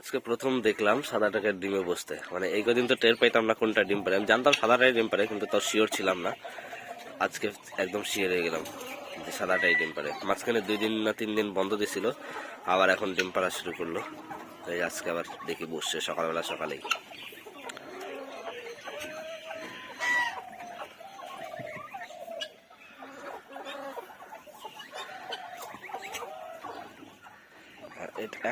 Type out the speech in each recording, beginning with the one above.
আজকে প্রথম দেখলাম সাদা টাকার ডিমে বসতে। মানে এই কদিন তো টের পাইতাম না কোনটা ডিম পারে। আমি জানতাম সাদাটাই ডিম পারে, কিন্তু তাও শিওর ছিলাম না। আজকে একদম শিওর হয়ে গেলাম যে সাদাটাই ডিম পারে। মাঝখানে দুই দিন না তিন দিন বন্ধ দিয়েছিল আবার এখন ডিম পাড়া শুরু করল। তাই আজকে আবার দেখি বসছে সকালবেলা সকালেই।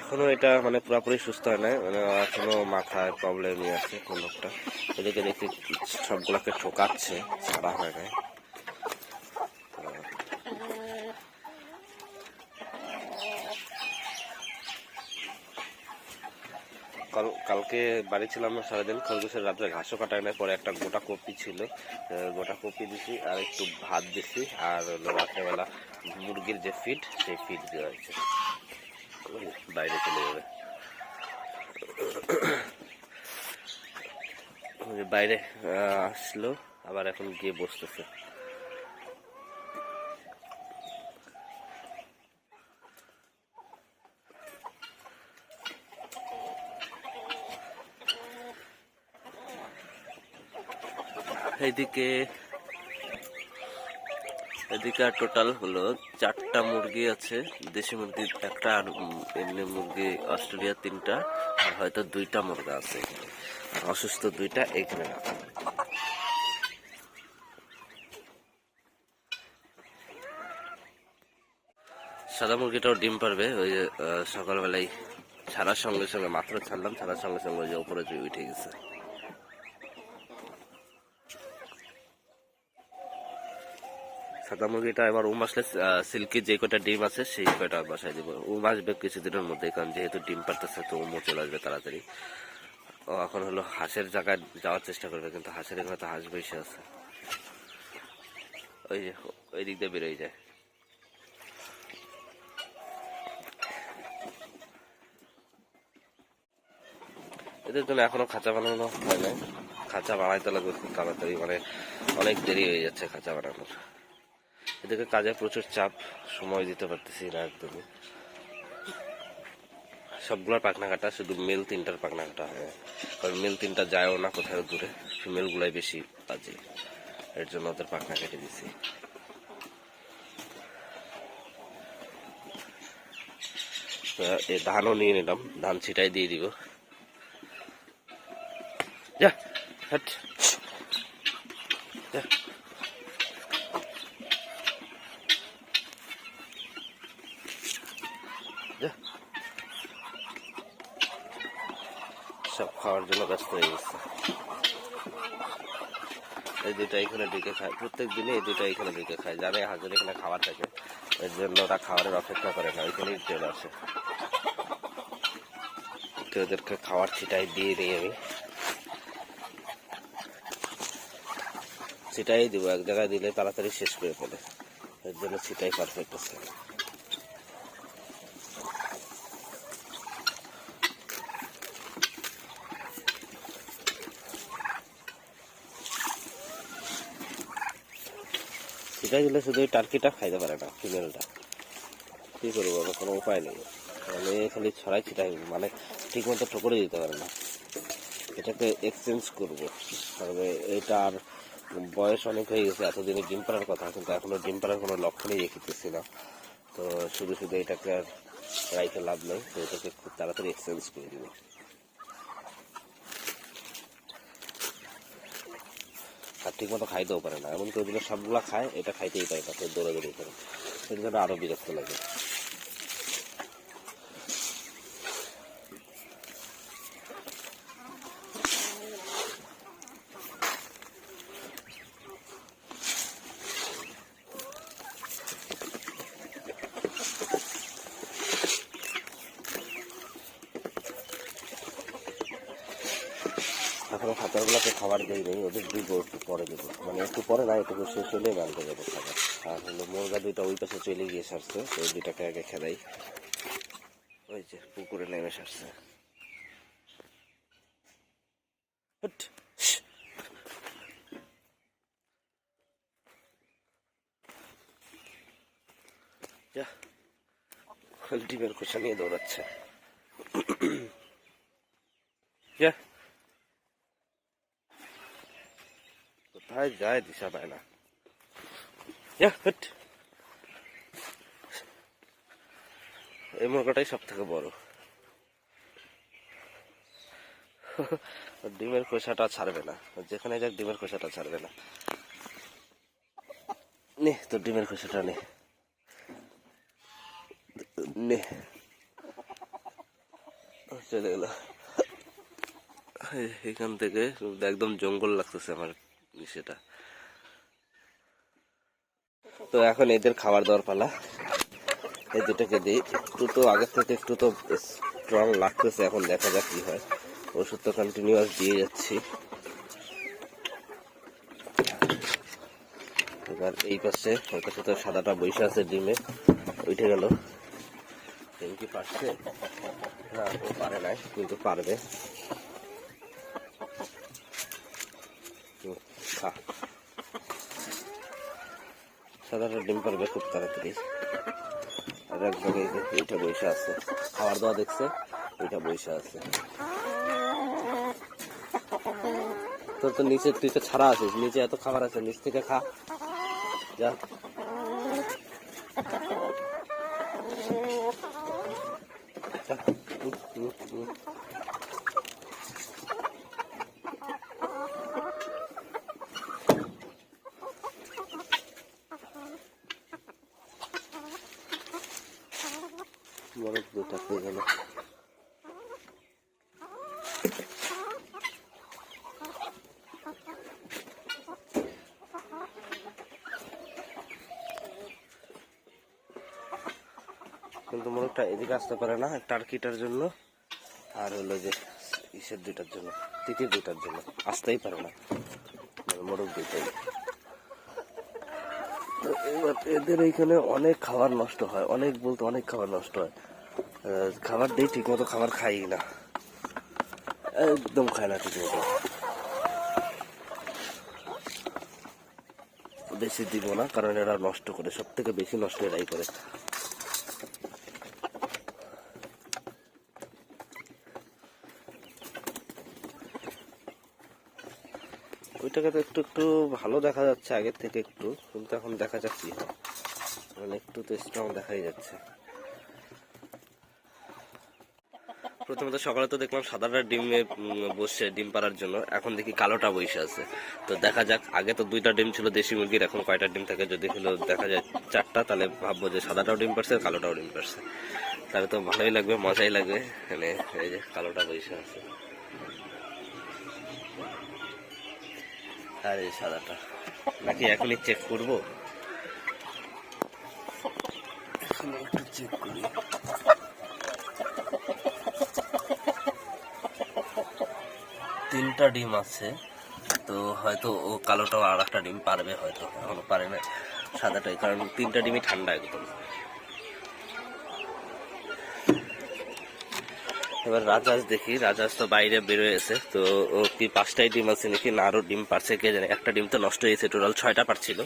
এখনও এটা মানে পুরোপুরি সুস্থ হয় নাই। মানে এখনও মাথায় প্রবলেমই আছে কোন লোকটা এদিকে দেখি সবগুলোকে ঠোকাচ্ছে, ছাড়া হয় কাল, কালকে বাড়ি ছিলাম না সারাদিন, খরগোশের রাত্রে ঘাসও কাটায় না পরে একটা গোটা কপি ছিল। গোটা কপি দিছি, আর একটু ভাত দিছি, আর রাত্রেবেলা মুরগির যে ফিড সেই ফিড দেওয়া হয়েছে। বাইরে চলে যাবে বাইরে আসলো আবার এখন গিয়ে বসতেছে। এইদিকে এদিকে টোটাল হলো চারটা মুরগি আছে, দেশি মুরগি একটা আর এমনি মুরগি অস্ট্রেলিয়া তিনটা, আর হয়তো দুইটা মুরগা আছে। আর অসুস্থ দুইটা এখানে সাদা মুরগিটাও ডিম পারবে, ওই সকালবেলায় ছাড়ার সঙ্গে সঙ্গে, মাত্র ছাড়লাম, ছাড়ার সঙ্গে সঙ্গে ওই যে উপরে উঠে গেছে সাদা মুরগিটা এবার উম আসলে সিল্কি যে কটা ডিম আছে সেই কটা বাসায় দিব। উম আসবে কিছুদিনের মধ্যে কারণ যেহেতু ডিম পারতেছে তো উমও চলে আসবে তাড়াতাড়ি। এখন হলো হাঁসের জায়গায় যাওয়ার চেষ্টা করবে, কিন্তু হাঁসের এখানে তো হাঁস বসে আছে। ওই যে, ওই দিক দিয়ে বেরোয় যায়। এদের জন্য এখনও খাঁচা বানানো হয় নাই। খাঁচা বানাইতে লাগবে খুব তাড়াতাড়ি মানে অনেক দেরি হয়ে যাচ্ছে খাঁচা বানানোর। এদিকে কাজে প্রচুর চাপ, সময় দিতে পারতেছি না একদমই। সবগুলোর পাখনা কাটা শুধু মেল তিনটার পাখনা কাটা হয়। কারণ মেল তিনটা যায়ও না কোথাও দূরে ফিমেল গুলাই বেশি কাজে এর জন্য ওদের পাখনা কেটে দিছি। ধানও নিয়ে নিলাম, ধান ছিটাই দিয়ে দিব। যা, হাট। সব খাওয়ার জন্য ব্যস্ত হয়ে গেছে। এই দুটা এখানে ঢুকে খায়। প্রত্যেক দিনে এই দুটা এখানে ঢুকে খায়। জানে হাজার এখানে খাবার থাকে, এর জন্য ওরা খাবারের অপেক্ষা করে না, ওইখানেই চলে আসে তো ওদেরকে খাবার ছিটাই দিয়ে দিই আমি। ছিটাই দিব, এক জায়গায় দিলে তাড়াতাড়ি শেষ করে ফেলে। এর জন্য ছিটাই পারফেক্ট আছে। ছিটাই দিলে শুধু ওই টার্কিটা খাইতে পারে না, ফিমেলটা। কী করব আমার কোনো উপায় নেই। মানে খালি ছড়াই ছিটাই মানে ঠিক মতো ঠোকরে দিতে পারে না। এটাকে এক্সচেঞ্জ করব। তবে এটা আর বয়স অনেক হয়ে গেছে, এতদিনে ডিম পাড়ার কথা, কিন্তু এখনও ডিম পাড়ার কোনো লক্ষণই দেখিতেছি না। তো শুধু শুধু এটাকে আর রাইতে লাভ নেই, তো এটাকে খুব তাড়াতাড়ি এক্সচেঞ্জ করে দিব। আর ঠিক মতো খাইতেও পারে না। এমনকি দিলে সবগুলো খায়, এটা খাইতেই পারে না দৌড়ে দৌড়াদৌড়ি করে। সেটা জন্য আরও বিরক্ত লাগে। এখনও খাতারগুলোকে খাবার দিই নেই ওদের দিব একটু পরে দেবো। মানে একটু পরে না একটু শেষ হলে মানতে যাব খাবার। আর হলো মুরগা দুইটা ওই পাশে চলে গিয়ে সারছে, তো ওই দুইটাকে আগে খেলাই ওই যে পুকুরে নেমে সারছে। যা ডিমের খোসা নিয়ে দৌড়াচ্ছে। কোথায় যায় দিশা পায় না হুট। এই মুরগাটাই সব থেকে বড় ডিমের খোসাটা ছাড়বে না যেখানে যাক ডিমের খোসাটা ছাড়বে না নে তোর ডিমের খোসাটা নে নে চলে গেল এখান থেকে একদম জঙ্গল লাগতেছে আমার সেটা। তো এখন এদের খাবার দাবার পালা। এই দুটোকে দিই। একটু তো আগের থেকে একটু তো স্ট্রং লাগতেছে, এখন দেখা যাক কি হয়। ওষুধ তো কন্টিনিউয়াস দিয়ে যাচ্ছি। এবার এই পাশে, ওর কাছে তো সাদাটা বৈশা আছে ডিমে, উঠে গেল। ডিম কি পারছে? না পারে নাই, কিন্তু পারবে হুম, খা সাদাটা ডিম পারবে খুব তাড়াতাড়ি। আর একদম এইটা বৈশা আছে। খাবার দাওয়া দেখছে ওইটা বৈশা আছে। তোর তো নিচে, তুই তো ছাড়া আছিস, নিচে এত খাবার আছে, নিচ থেকে খা। যা। যা। উম, উম, উম। বরফ দুটা খেয়ে গেল কিন্তু মোরগটা এদিকে আসতে পারে না টার্কিটার জন্য আর হলো যে ইসের দুইটার জন্য তৃতীয় দুইটার জন্য আসতেই পারে না মানে মোরগ দুইটাই এবার এদের এইখানে অনেক খাবার নষ্ট হয় অনেক বলতে অনেক খাবার নষ্ট হয় খাবার দিই, ঠিক মতো খাবার খাই না। একদম খায় না ঠিক মতো। বেশি দিব না, কারণ এরা নষ্ট করে সব থেকে বেশি নষ্ট এরাই করে। ওইটাকে তো একটু একটু ভালো দেখা যাচ্ছে আগের থেকে একটু, কিন্তু এখন দেখা যাচ্ছে মানে একটু তো স্ট্রং দেখাই যাচ্ছে। প্রথমত সকালে তো দেখলাম সাদাটা ডিমে বসছে ডিম পাড়ার জন্য। এখন দেখি কালোটা বসে আছে। তো দেখা যাক, আগে তো দুইটা ডিম ছিল দেশি মুরগির, এখন কয়টা ডিম থাকে যদি হলো দেখা যায় চারটা, তাহলে ভাববো যে সাদাটাও ডিম পারছে কালোটাও ডিম পারছে তাহলে তো ভালোই লাগবে, মজাই লাগবে। মানে এই যে কালোটা বসে আছে। আর এই সাদাটা। নাকি এখনই চেক করব? চেক করি। তিনটা ডিম আছে, তো হয়তো ও কালোটাও আর একটা ডিম পারবে হয়তো, এখনও পারে না সাদাটাই, কারণ তিনটা ডিমই ঠান্ডা একদম। এবার রাজাস দেখি রাজাস তো বাইরে বেরোয়েছে তো ও কি পাঁচটাই ডিম আছে নাকি না আরও ডিম পারছে কে জানে, একটা ডিম তো নষ্ট হয়েছে, টোটাল ছয়টা পারছিল।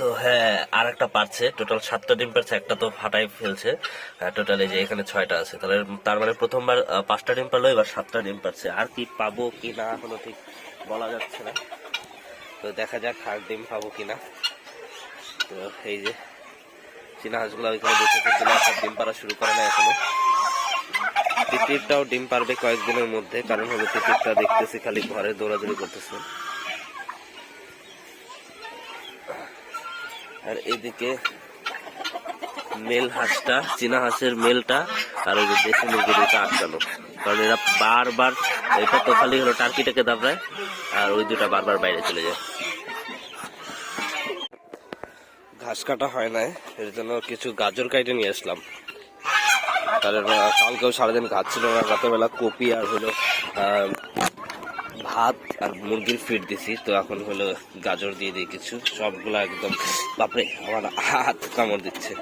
তো হ্যাঁ আর একটা পারছে। টোটাল সাতটা ডিম পারছে, একটা তো ফাটাই ফেলছে। টোটাল এই যে এখানে ছয়টা আছে। তাহলে তার মানে প্রথমবার পাঁচটা ডিম পারল, এবার সাতটা ডিম পারছে। আর কি পাবো কি না এখনও ঠিক বলা যাচ্ছে না। তো দেখা যাক আর ডিম পাবো কি না। তো এই যে চীনা হাঁসগুলো ওইখানে বসে হাঁস ডিম পাড়া শুরু করে না এখনও। তিতিরটাও ডিম পারবে কয়েকদিনের মধ্যে, কারণ হলো তিতিরটা দেখতেছি খালি ঘরে দৌড়াদৌড়ি করতেছে। আর এদিকে মেল হাঁসটা, চীনা হাঁসের মেলটা, আর ওই যে দেশি মুরগি দুটো কারণ এরা বারবার এটা তো খালি হলো টার্কিটাকে দাবড়ায়, আর ওই দুটা বারবার বাইরে চলে যায়। ঘাস কাটা হয় নাই, এর জন্য কিছু গাজর কাইটে নিয়ে আসলাম। কারণ, কালকেও সারাদিন ঘাস ছিল না, রাতের বেলা কপি আর হলো ভাত আর মুরগির ফিট দিছি, তো এখন হলো গাজর দিয়ে দিই কিছু। সবগুলা একদম, বাপরে, আমার হাত কামড় দিচ্ছে।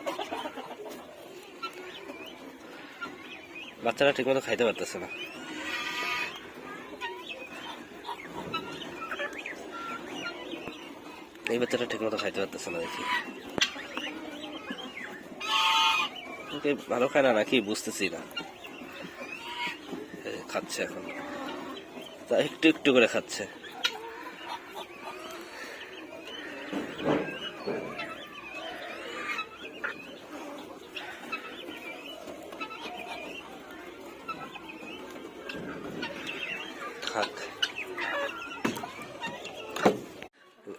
বাচ্চারা ঠিক মতো খাইতে পারতেছে না। এই বাচ্চাটা ঠিক মতো খাইতে পারতেছে না দেখি। ভালো খায় না নাকি? বুঝতেছি না। খাচ্ছে এখন। তা একটু একটু করে খাচ্ছে।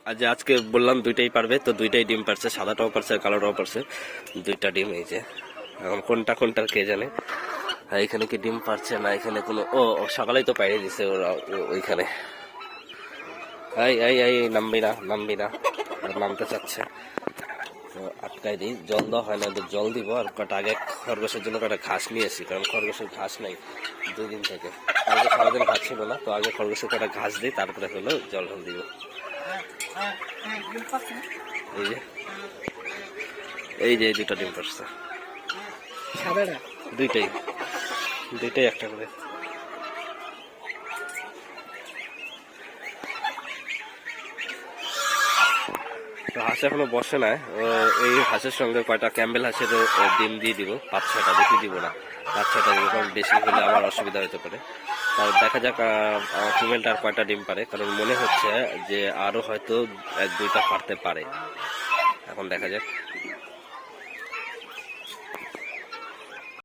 আজ আজকে বললাম দুইটাই পারবে, তো দুইটাই ডিম পারছে, সাদাটাও পারছে কালোটাও পারছে। দুইটা ডিম এই যে, এখন কোনটা কোনটার কে জানে। আর এখানে কি ডিম পারছে না এখানে কোনো ও সকালেই তো পাইয়ে দিছে ওরা ওইখানে। এই এই এই নামবি না নামবি না নামতে চাচ্ছে। তো আটকাই দিই জল দেওয়া হয় না জল দিব আর কটা আগে খরগোশের জন্য কটা ঘাস নিয়েছি কারণ খরগোশের ঘাস নাই দুই দিন থেকে। আগে সারাদিন ঘাস ছিল না তো আগে খরগোশের কটা ঘাস দিই তারপরে হলো জল ঢল দিব। এই যে এই যে এই দুটো ডিম পারছে। দুইটাই। দুইটাই একটা করে। তো হাঁস এখনও বসে না এই হাঁসের সঙ্গে কয়টা ক্যাম্বেল হাঁসের ডিম দিয়ে দিব। পাঁচ ছয়টা, বেশি দিব না। পাঁচ ছটা দিব কারণ বেশি হলে আমার অসুবিধা হতে পারে। তার দেখা যাক ফিমেলটা আর কয়টা ডিম পারে। কারণ মনে হচ্ছে যে আরও হয়তো এক, দুইটা পারতে পারে। এখন দেখা যাক।